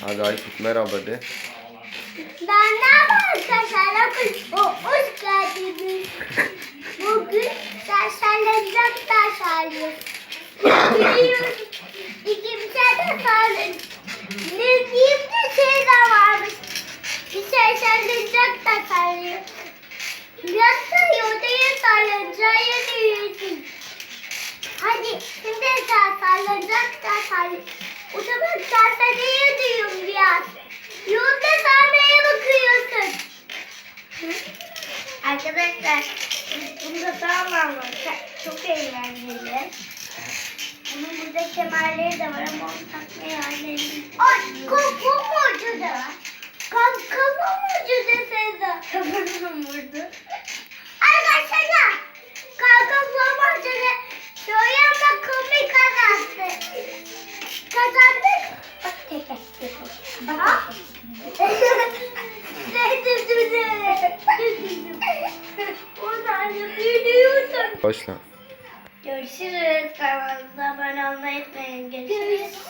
Hadi Aykut merhaba de. Ne arkadaşlar? O hoş geldiniz. Bugün derslerle ders alıyoruz. İkimize de sağlık. Ne diyeyim de şey de varmış. Bir derslerle ders alıyoruz. Da yodaya sarılacağı yürüyorsun. Hadi şimdi sen sallanacak da sallan. O zaman derse neye diyorum biraz? Yolda sahneye bakıyorsun. Arkadaşlar bunda tamam var. Çok eğlenceli. Bunun burada kemerleri de var ama onu Bak. Başla. Görüşürüz. Kanalımıza abone olmayı unutmayın. Görüşürüz.